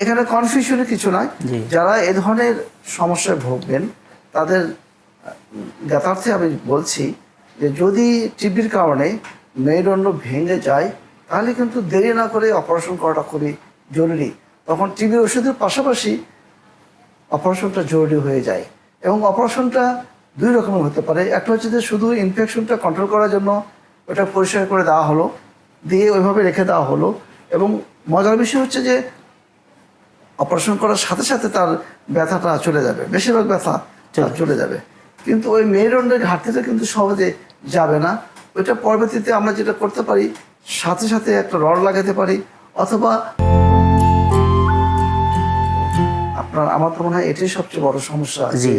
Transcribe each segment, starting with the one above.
এখানে কনফিউশনের কিছু নয়। যারা এ ধরনের সমস্যায় ভুগবেন তাদের জ্ঞাতার্থে আমি বলছি যে যদি টিবির কারণে মেরুদণ্ড ভেঙে যায় তাহলে কিন্তু দেরি না করে অপারেশন করাটা খুবই জরুরি। তখন টিবির ওষুধের পাশাপাশি অপারেশনটা জরুরি হয়ে যায়। এবং অপারেশনটা দুই রকমের হতে পারে। একটা হচ্ছে যে শুধু ইনফেকশনটা কন্ট্রোল করার জন্য ওটা পরিষ্কার করে দেওয়া হলো দিয়ে ওইভাবে রেখে দেওয়া হলো। এবং মজার বিষয় হচ্ছে যে অপারেশন করার সাথে সাথে তার ব্যথাটা চলে যাবে। বেশিরভাগ ব্যথা চলে যাবে। কিন্তু ওই মেরুদণ্ডের ঘাটতিটা কিন্তু সহজে যাবে না। ওইটা পরবর্তীতে আমরা যেটা করতে পারি সাথে সাথে একটা রড লাগাতে পারি অথবা আপনার আমার তো মনে হয় এটাই সবচেয়ে বড় সমস্যা যে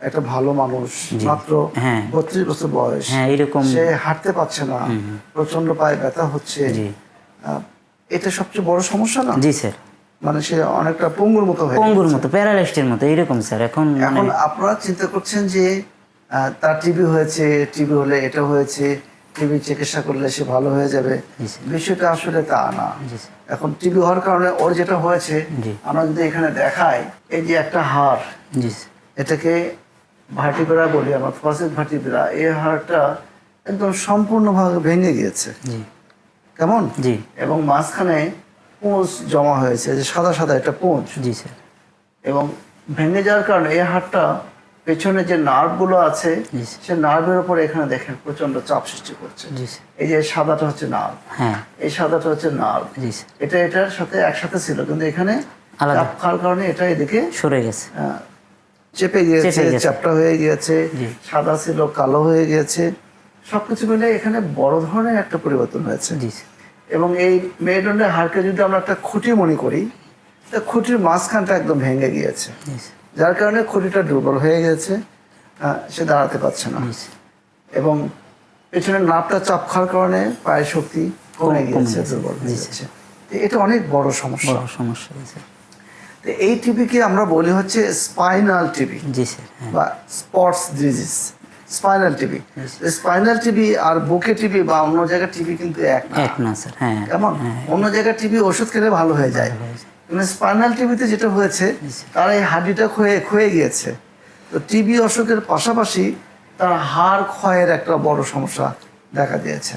একটা ভালো মানুষ মাত্র হ্যাঁ। বত্রিশ বছর বয়স হ্যাঁ, এরকম। সে হাঁটতে পারছে না প্রচণ্ড পায়ে ব্যথা হচ্ছে। এটা সবচেয়ে বড় সমস্যা না? জি স্যার। মানে সে অনেকটা পঙ্গুর মতো হয়ে পঙ্গুর মতো প্যারালাইস্টের মতো এরকম স্যার এখন মানে এখন আপনারা চিন্তা করছেন যে তার টিবি হয়েছে টিবি হলে এটা হয়েছে টিবি চিকিৎসা করলে সে ভালো হয়ে যাবে। বিষয়টা আসলে তা না। এখন টিবি হওয়ার কারণে ওর যেটা হয়েছে। আমরা যদি এখানে দেখাই এই যে একটা হাড় জি এটাকে ভার্টিব্রা বলি আমরা ফসিক ভার্টিব্রা এই হাড়টা একদম সম্পূর্ণভাবে ভেঙে গিয়েছে। জি। কেমন? জি। এবং মাঝখানে পুঁজ জমা হয়েছে যে সাদা সাদা একটা পুঁজ। জি স্যার। এবং ভেঙে যাওয়ার কারণে এই হাড়টা পেছনে যে নার্ভগুলো আছে। সে নার্ভের উপর এখানে দেখেন প্রচণ্ড চাপ সৃষ্টি করছে। এই যে সাদাটা হচ্ছে নার্ভ। হ্যাঁ। এই সাদাটা হচ্ছে নার্ভ। এটা এটার সাথে একসাথে ছিল কিন্তু এখানে চাপ খাওয়ার কারণে এটা এদিকে সরে গেছে। চেপে গিয়েছে চাপটা হয়ে গিয়েছে সাদা ছিল কালো হয়ে গিয়েছে। সবকিছু মিলে এখানে বড় ধরনের একটা পরিবর্তন হয়েছে। এবং এই মেরুদণ্ডের হাড়কে যদি আমরা একটা খুঁটি মনে করি তা খুঁটির মাঝখানটা একদম ভেঙে গিয়েছে। যার কারণে খুঁটিটা দুর্বল হয়ে গেছে সে দাঁড়াতে পারছে না। এবং পেছনের নাপটা চাপ খাওয়ার কারণে পায়ের শক্তি কমে গিয়েছে দুর্বল হয়ে গেছে এটা অনেক বড় সমস্যা। বড় সমস্যা তো এই টিবিকে আমরা বলি হচ্ছে স্পাইনাল টিবি জি স্যার হ্যাঁ। বা spots disease. Spinal TB spinal TB আর বুকে টিবি বা অন্য জায়গার টিবি কিন্তু এক না। এক না স্যার হ্যাঁ। কেমন? অন্য জায়গার টিবি ওষুধ খেলে ভালো হয়ে যায়। হয়ে। কিন্তু স্পাইনাল টিবিতে যেটা হয়েছে তার এই হাড্ডিটা ক্ষয়ে ক্ষয়ে গিয়েছে। তো টিবি অসুখের পাশাপাশি তার হাড় ক্ষয়ের একটা বড় সমস্যা দেখা দিয়েছে।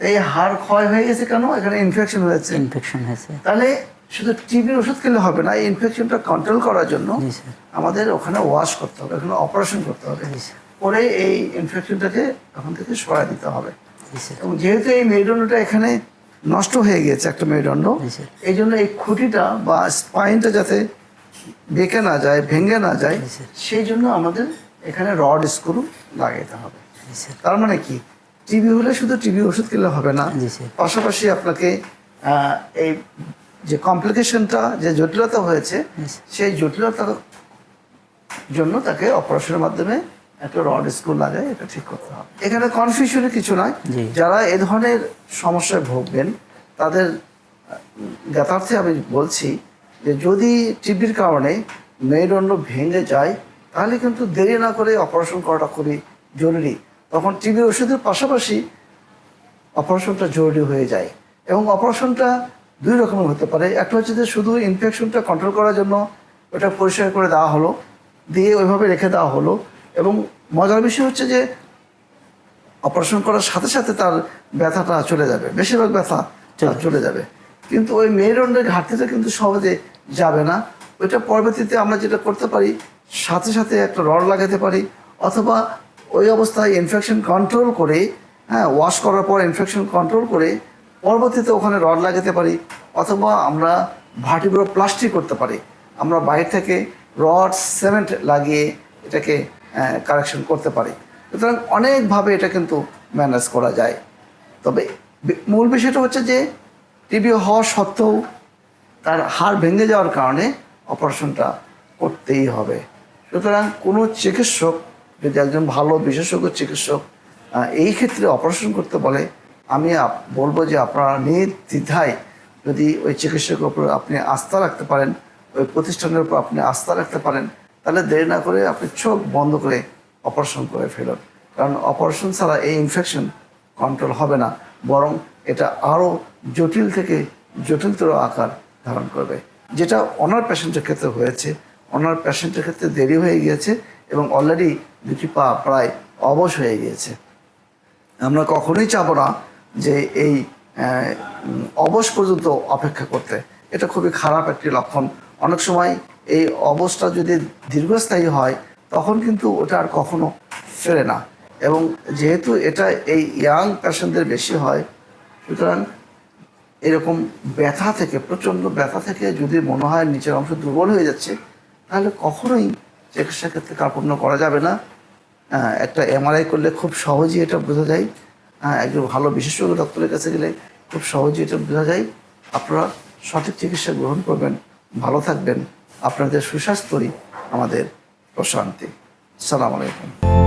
এই হাড় ক্ষয় হয়ে গেছে কেন? এখানে ইনফেকশন হয়েছে। ইনফেকশন হয়েছে। তাহলে শুধু টিবির ওষুধ খেলে হবে না এই ইনফেকশনটা কন্ট্রোল করার জন্য আমাদের ওখানে ওয়াশ করতে হবে ওখানে অপারেশন করতে হবে। করে এই ইনফেকশনটাকে ওখান থেকে সরাই দিতে হবে। এবং যেহেতু এই মেরুদণ্ডটা এখানে নষ্ট হয়ে গিয়েছে একটা মেরুদণ্ড এই জন্য এই খুঁটিটা বা স্পাইনটা যাতে বেঁকে না যায় ভেঙে না যায় সেই জন্য আমাদের এখানে রড স্ক্রু লাগাইতে হবে। তার মানে কি? টিবি হলে শুধু টিবি ওষুধ খেলে হবে না। পাশাপাশি আপনাকে এই যে কমপ্লিকেশনটা যে জটিলতা হয়েছে সেই জটিলতার জন্য তাকে অপারেশনের মাধ্যমে একটা রড স্ক্রু লাগায় এটা ঠিক করতে হবে। এখানে কনফিউশনের কিছু নয়। যারা এ ধরনের সমস্যায় ভুগবেন তাদের জ্ঞাতার্থে আমি বলছি যে যদি টিবির কারণে মেরুদণ্ড ভেঙে যায় তাহলে কিন্তু দেরি না করে অপারেশন করাটা খুবই জরুরি। তখন টিবির ওষুধের পাশাপাশি অপারেশনটা জরুরি হয়ে যায়। এবং অপারেশনটা দুই রকমের হতে পারে। একটা হচ্ছে যে শুধু ইনফেকশনটা কন্ট্রোল করার জন্য ওটা পরিষ্কার করে দেওয়া হলো দিয়ে ওইভাবে রেখে দেওয়া হলো। এবং মজার বিষয় হচ্ছে যে অপারেশন করার সাথে সাথে তার ব্যথাটা চলে যাবে। বেশিরভাগ ব্যথা চলে যাবে। কিন্তু ওই মেরুদণ্ডের ঘাটতিটা কিন্তু সহজে যাবে না। ওইটা পরবর্তীতে আমরা যেটা করতে পারি সাথে সাথে একটা রড লাগাতে পারি অথবা ওই অবস্থায় ইনফেকশন কন্ট্রোল করে হ্যাঁ ওয়াশ করার পর ইনফেকশন কন্ট্রোল করে পরবর্তীতে ওখানে রড লাগাতে পারি অথবা আমরা ভার্টিব্রো প্লাস্টিক করতে পারি। আমরা বাইরে থেকে রড সিমেন্ট লাগিয়ে এটাকে কারেকশন করতে পারি। সুতরাং অনেকভাবে এটা কিন্তু ম্যানেজ করা যায়। তবে মূল বিষয়টা হচ্ছে যে টিবি হওয়া সত্ত্বেও তার হাড় ভেঙে যাওয়ার কারণে অপারেশনটা করতেই হবে। সুতরাং কোনো চিকিৎসক, যদি একজন ভালো বিশেষজ্ঞ চিকিৎসক এই ক্ষেত্রে অপারেশন করতে বলে, আমি বলব যে আপনারা নির্দ্বিধায় যদি ওই চিকিৎসকের উপর আপনি আস্থা রাখতে পারেন, ওই প্রতিষ্ঠানের উপর আপনি আস্থা রাখতে পারেন তাহলে দেরি না করে আপনি চোখ বন্ধ করে অপারেশন করে ফেলুন। কারণ অপারেশন ছাড়া এই ইনফেকশন কন্ট্রোল হবে না, বরং এটা আরও জটিল থেকে জটিলতর আকার ধারণ করবে। যেটা অনার পেশেন্টের ক্ষেত্রে হয়েছে অনার পেশেন্টের ক্ষেত্রে দেরি হয়ে গিয়েছে এবং অলরেডি দুটি পা প্রায় অবশ হয়ে গিয়েছে। আমরা কখনোই চাবো না যে এই অবশ পর্যন্ত অপেক্ষা করতে। এটা খুবই খারাপ একটি লক্ষণ। অনেক সময় এই অবস্থা যদি দীর্ঘস্থায়ী হয়, তখন কিন্তু ওটা আর কখনো ফেরে না। এবং যেহেতু এটা এই ইয়াং পেশেন্টদের বেশি হয়, সুতরাং এরকম ব্যথা থেকে, প্রচণ্ড ব্যথা থেকে যদি মনে হয় নিচের অংশ দুর্বল হয়ে যাচ্ছে, তাহলে কখনোই চিকিৎসা ক্ষেত্রে কার্পণ্য করা যাবে না। একটা এমআরআই করলে খুব সহজেই এটা বোঝা যায়। একজন ভালো বিশেষজ্ঞ ডক্টরের কাছে গেলে খুব সহজেই এটা বোঝা যায়। আপনারা সঠিক চিকিৎসা গ্রহণ করবেন। ভালো থাকবেন। আপনাদের সুস্বাস্থ্যই আমাদের প্রশান্তি। সালাম আলাইকুম।